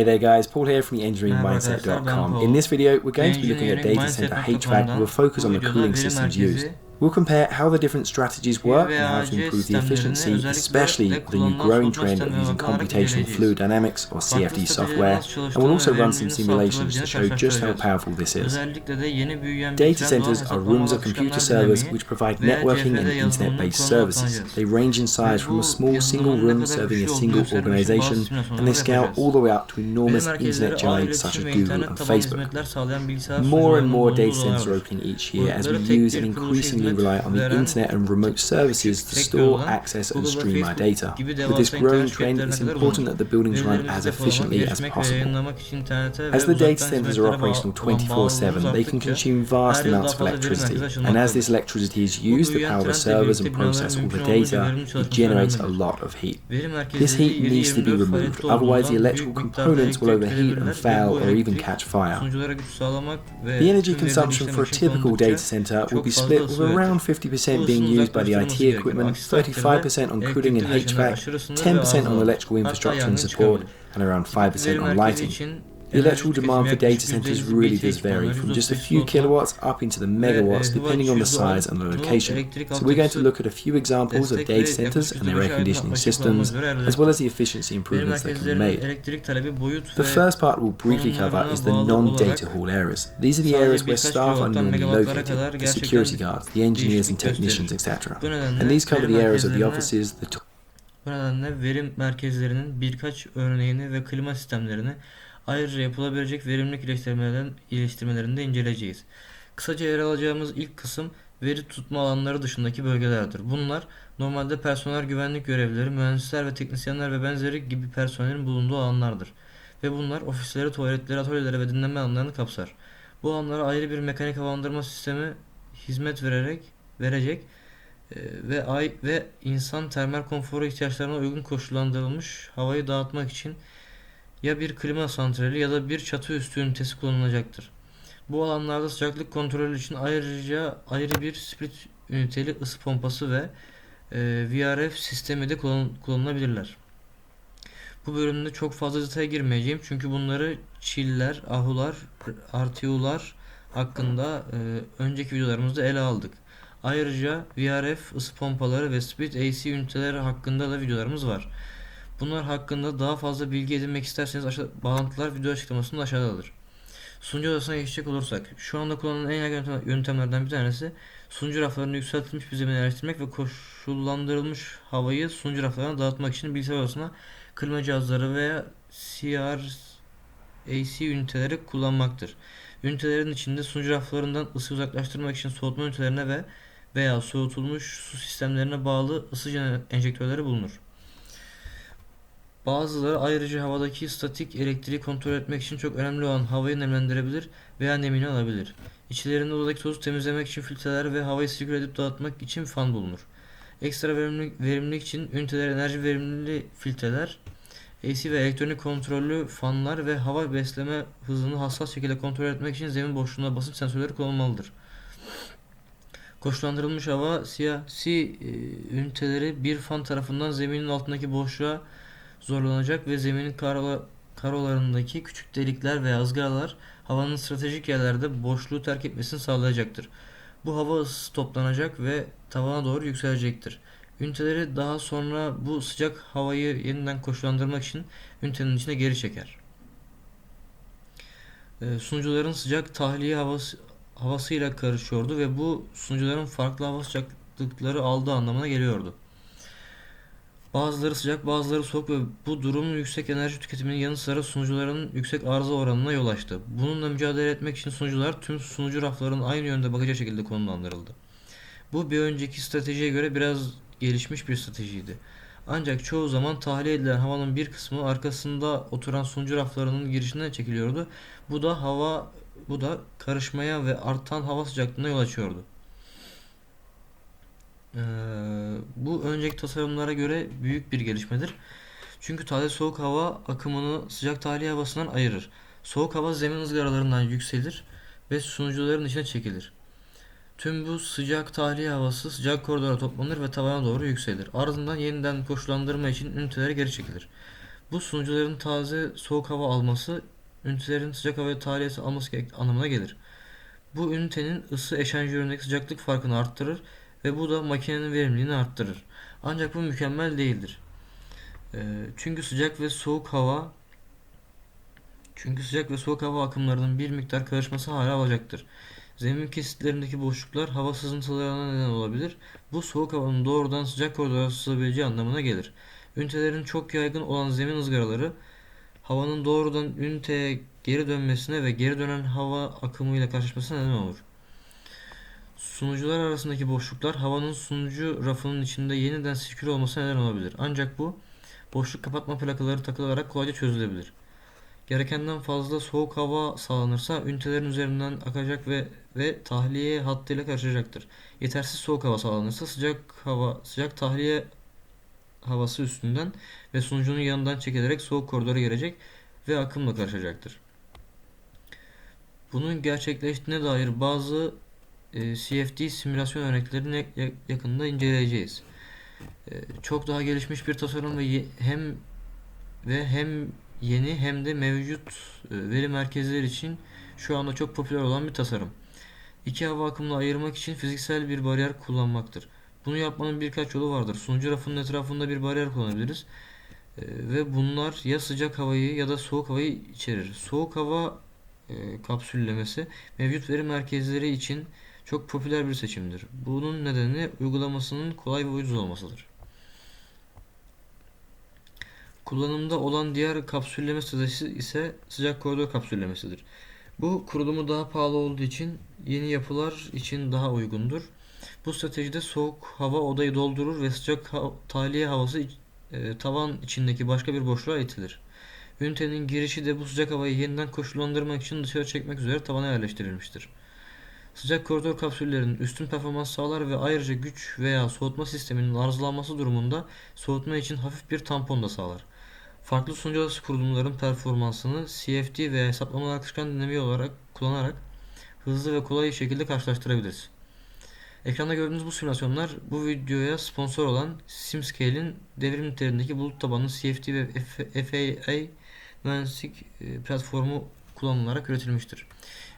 Hey there guys, Paul here from arkadaşlar, ben In this video, we're going to be looking at data center HVAC. a focus on the cooling systems used. We'll compare how the different strategies work and how to improve the efficiency, especially the new growing trend of using computational fluid dynamics or CFD software, and we'll also run some simulations to show just how powerful this is. Özellikle de yeni büyüyen Data centers are rooms of computer servers which provide networking and internet-based services. They range in size from a small single room serving a single olduğunu göstermek için bazı organization, and they scale all the way up to enormous internet giants such as Google and Facebook. hizmetler sağlayan bilgisayar More and more data centers are opening each year as we use an kuruluşa increasingly rely on the internet and remote services to store, access, and stream our data. With this growing trend, it's important that the buildings run as efficiently as possible. As the data centers are operational 24 7, they can consume vast amounts of electricity, and as this electricity is used to power the servers and process all the data, it generates a lot of heat. This heat needs to be removed, otherwise, the electrical components will overheat and fail or even catch fire. The energy consumption for a typical data center will be split with around around 50% being used by the IT equipment, 35% on cooling and HVAC, 10% on electrical infrastructure and support, and around 5% on lighting. The electrical demand for data centers really does vary from just a few kilowatts up into the megawatts depending on the size and the location. So we're going to look at a few examples of data centers and their air conditioning systems, as well as the efficiency improvements that can be made. elektrik talebi boyut The first part we'll briefly cover is the non-data hall areas. These are the areas where staff are normally located, the security guards, the engineers and technicians, etc. And these cover the areas of the offices, the Bu nedenle verim merkezlerinin birkaç örneğini ve klima sistemlerini ayrıca yapılabilecek verimlilik iyileştirmelerin, iyileştirmelerini inceleyeceğiz. Kısaca yer alacağımız ilk kısım veri tutma alanları dışındaki bölgelerdir. Bunlar normalde personel güvenlik görevlileri, mühendisler ve teknisyenler ve benzeri gibi personelin bulunduğu alanlardır. Ve bunlar ofisleri, tuvaletleri, atölyeleri ve dinlenme alanlarını kapsar. Bu alanlara ayrı bir mekanik havalandırma sistemi hizmet vererek verecek e, ve ay ve insan termal konforu ihtiyaçlarına uygun koşullandırılmış havayı dağıtmak için ya bir klima santrali ya da bir çatı üstü ünitesi kullanılacaktır. Bu alanlarda sıcaklık kontrolü için ayrıca ayrı bir split üniteli ısı pompası ve e, VRF sistemi de kullan- kullanılabilirler. Bu bölümde çok fazla detaya girmeyeceğim çünkü bunları çiller, ahular, RTU'lar hakkında e, önceki videolarımızda ele aldık. Ayrıca VRF, ısı pompaları ve split AC üniteleri hakkında da videolarımız var. Bunlar hakkında daha fazla bilgi edinmek isterseniz aşağı, bağlantılar video açıklamasında aşağıdadır. Sunucu odasına geçecek olursak, şu anda kullanılan en yaygın yöntem- yöntemlerden bir tanesi sunucu raflarını yükseltilmiş bir zemine yerleştirmek ve koşullandırılmış havayı sunucu raflarına dağıtmak için bilgisayar odasına klima cihazları veya CR AC üniteleri kullanmaktır. Ünitelerin içinde sunucu raflarından ısı uzaklaştırmak için soğutma ünitelerine ve veya soğutulmuş su sistemlerine bağlı ısı enjektörleri bulunur. Bazıları ayrıca havadaki statik elektriği kontrol etmek için çok önemli olan havayı nemlendirebilir veya nemini alabilir. İçlerinde odadaki tozu temizlemek için filtreler ve havayı sirküle edip dağıtmak için fan bulunur. Ekstra verimlilik, verimlilik için üniteler enerji verimli filtreler, AC ve elektronik kontrollü fanlar ve hava besleme hızını hassas şekilde kontrol etmek için zemin boşluğuna basınç sensörleri kullanılmalıdır. Koşullandırılmış hava CRC e, üniteleri bir fan tarafından zeminin altındaki boşluğa zorlanacak ve zeminin karola, karolarındaki küçük delikler veya ızgaralar havanın stratejik yerlerde boşluğu terk etmesini sağlayacaktır. Bu hava ısısı toplanacak ve tavana doğru yükselecektir. Üniteleri daha sonra bu sıcak havayı yeniden koşullandırmak için ünitenin içine geri çeker. Ee, sunucuların sıcak tahliye havası havasıyla karışıyordu ve bu sunucuların farklı hava sıcaklıkları aldığı anlamına geliyordu. Bazıları sıcak, bazıları soğuk ve bu durum yüksek enerji tüketiminin yanı sıra sunucuların yüksek arıza oranına yol açtı. Bununla mücadele etmek için sunucular tüm sunucu raflarının aynı yönde bakacağı şekilde konumlandırıldı. Bu bir önceki stratejiye göre biraz gelişmiş bir stratejiydi. Ancak çoğu zaman tahliye edilen havanın bir kısmı arkasında oturan sunucu raflarının girişinden çekiliyordu. Bu da hava bu da karışmaya ve artan hava sıcaklığına yol açıyordu. Ee, bu önceki tasarımlara göre büyük bir gelişmedir. Çünkü taze soğuk hava akımını sıcak tahliye havasından ayırır. Soğuk hava zemin ızgaralarından yükselir ve sunucuların içine çekilir. Tüm bu sıcak tahliye havası sıcak koridora toplanır ve tavana doğru yükselir. Ardından yeniden koşullandırma için üniteler geri çekilir. Bu sunucuların taze soğuk hava alması ünitelerin sıcak havaya tahliyesi alması anlamına gelir. Bu ünitenin ısı eşanjöründeki sıcaklık farkını arttırır ve bu da makinenin verimliliğini arttırır. Ancak bu mükemmel değildir. Ee, çünkü sıcak ve soğuk hava çünkü sıcak ve soğuk hava akımlarının bir miktar karışması hala olacaktır. Zemin kesitlerindeki boşluklar hava sızıntılarına neden olabilir. Bu soğuk havanın doğrudan sıcak koridora sızabileceği anlamına gelir. Ünitelerin çok yaygın olan zemin ızgaraları havanın doğrudan üniteye geri dönmesine ve geri dönen hava akımıyla karşılaşmasına neden olur. Sunucular arasındaki boşluklar havanın sunucu rafının içinde yeniden sirküle olmasına neden olabilir. Ancak bu boşluk kapatma plakaları takılarak kolayca çözülebilir. Gerekenden fazla soğuk hava sağlanırsa ünitelerin üzerinden akacak ve ve tahliye hattıyla karışacaktır. Yetersiz soğuk hava sağlanırsa sıcak hava sıcak tahliye havası üstünden ve sunucunun yanından çekilerek soğuk koridora girecek ve akımla karışacaktır. Bunun gerçekleştiğine dair bazı e, CFD simülasyon örneklerini ya- yakında inceleyeceğiz. E, çok daha gelişmiş bir tasarım ve hem ve hem yeni hem de mevcut e, veri merkezleri için şu anda çok popüler olan bir tasarım. İki hava akımını ayırmak için fiziksel bir bariyer kullanmaktır. Bunu yapmanın birkaç yolu vardır. Sunucu rafının etrafında bir bariyer kullanabiliriz. E, ve bunlar ya sıcak havayı ya da soğuk havayı içerir. Soğuk hava e, kapsüllemesi mevcut veri merkezleri için çok popüler bir seçimdir. Bunun nedeni uygulamasının kolay ve ucuz olmasıdır. Kullanımda olan diğer kapsülleme stratejisi ise sıcak koridor kapsüllemesidir. Bu kurulumu daha pahalı olduğu için yeni yapılar için daha uygundur. Bu stratejide soğuk hava odayı doldurur ve sıcak ha- tahliye havası e, tavan içindeki başka bir boşluğa itilir. Ünitenin girişi de bu sıcak havayı yeniden koşullandırmak için dışarı çekmek üzere tavana yerleştirilmiştir. Sıcak koridor kapsüllerinin üstün performans sağlar ve ayrıca güç veya soğutma sisteminin arızalanması durumunda soğutma için hafif bir tampon da sağlar. Farklı sunucu arası kurulumların performansını CFD veya hesaplamalar akışkan dinamiği olarak kullanarak hızlı ve kolay şekilde karşılaştırabiliriz. Ekranda gördüğünüz bu simülasyonlar bu videoya sponsor olan SimScale'in devrim niteliğindeki bulut tabanlı CFD ve FAA mühendislik e, platformu kullanılarak üretilmiştir.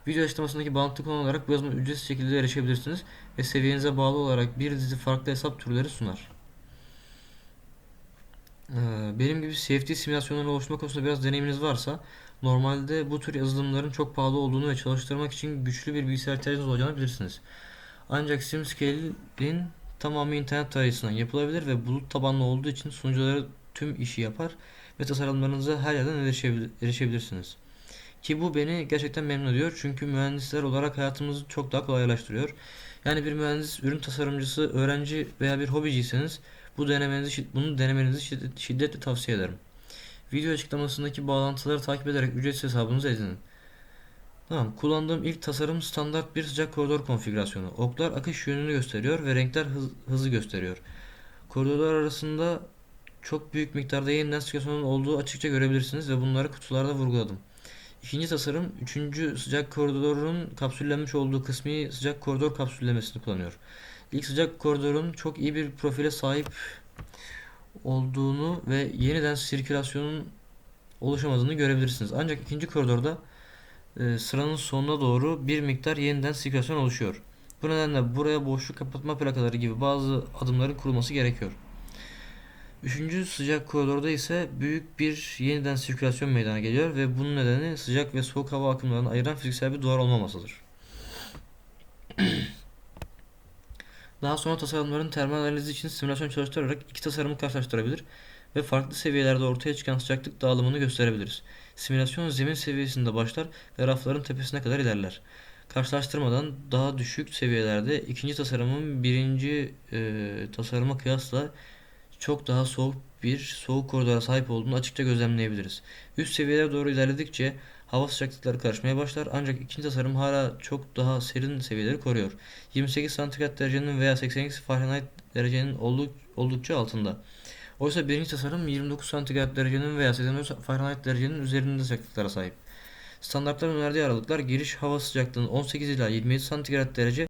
Video açıklamasındaki bağlantı kullanarak bu yazıma ücretsiz şekilde erişebilirsiniz ve seviyenize bağlı olarak bir dizi farklı hesap türleri sunar. Ee, Benim gibi CFD simülasyonları oluşturma konusunda biraz deneyiminiz varsa normalde bu tür yazılımların çok pahalı olduğunu ve çalıştırmak için güçlü bir bilgisayar ihtiyacınız olacağını bilirsiniz. Ancak SimScale'in tamamı internet tarayıcısından yapılabilir ve bulut tabanlı olduğu için sunucuları tüm işi yapar ve tasarımlarınıza her yerden erişebil- erişebilirsiniz. Ki bu beni gerçekten memnun ediyor çünkü mühendisler olarak hayatımızı çok daha kolaylaştırıyor. Yani bir mühendis, ürün tasarımcısı, öğrenci veya bir hobiciyseniz bu denemenizi, bunu denemenizi şiddet- şiddetle tavsiye ederim. Video açıklamasındaki bağlantıları takip ederek ücretsiz hesabınızı edinin. Tamam, kullandığım ilk tasarım standart bir sıcak koridor konfigürasyonu. Oklar akış yönünü gösteriyor ve renkler hız, hızı gösteriyor. Koridorlar arasında çok büyük miktarda yeniden sirkülasyonun olduğu açıkça görebilirsiniz ve bunları kutularda vurguladım. İkinci tasarım, üçüncü sıcak koridorun kapsüllenmiş olduğu kısmi sıcak koridor kapsüllemesini kullanıyor. İlk sıcak koridorun çok iyi bir profile sahip olduğunu ve yeniden sirkülasyonun oluşamadığını görebilirsiniz. Ancak ikinci koridorda e, sıranın sonuna doğru bir miktar yeniden sirkülasyon oluşuyor. Bu nedenle buraya boşluk kapatma plakaları gibi bazı adımların kurulması gerekiyor. Üçüncü sıcak koridorda ise büyük bir yeniden sirkülasyon meydana geliyor ve bunun nedeni sıcak ve soğuk hava akımlarını ayıran fiziksel bir duvar olmamasıdır. Daha sonra tasarımların termal analizi için simülasyon çalıştırarak iki tasarımı karşılaştırabilir ve farklı seviyelerde ortaya çıkan sıcaklık dağılımını gösterebiliriz. Simülasyon zemin seviyesinde başlar ve rafların tepesine kadar ilerler. Karşılaştırmadan daha düşük seviyelerde ikinci tasarımın birinci e, tasarıma kıyasla çok daha soğuk bir soğuk koridora sahip olduğunu açıkça gözlemleyebiliriz. Üst seviyelere doğru ilerledikçe hava sıcaklıkları karışmaya başlar ancak ikinci tasarım hala çok daha serin seviyeleri koruyor. 28 santigrat derecenin veya 82 Fahrenheit derecenin olduk, oldukça altında. Oysa birinci tasarım 29 santigrat derecenin veya 84 Fahrenheit derecenin üzerinde sıcaklıklara sahip. Standartların önerdiği aralıklar giriş hava sıcaklığının 18 ila 27 santigrat derece